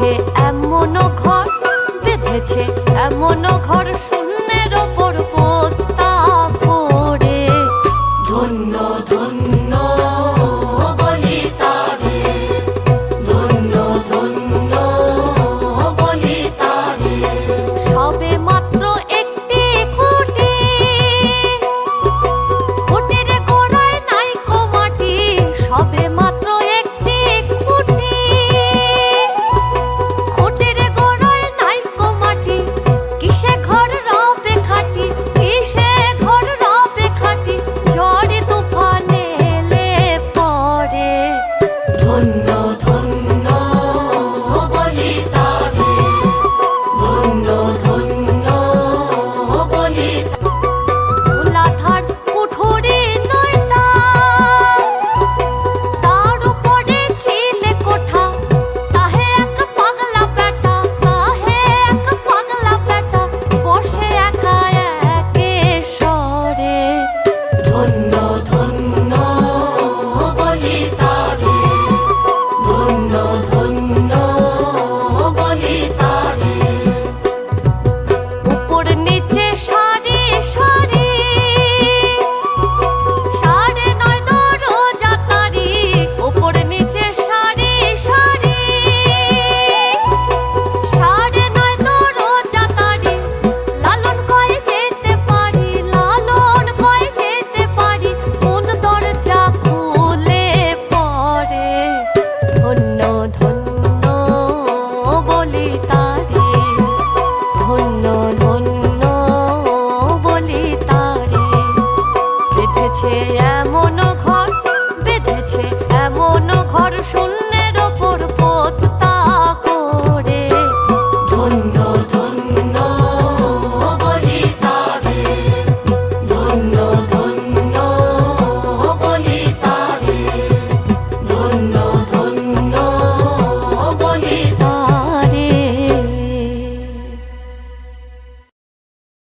বেঁধেছে এমন ঘর বেঁধেছে এমন ঘর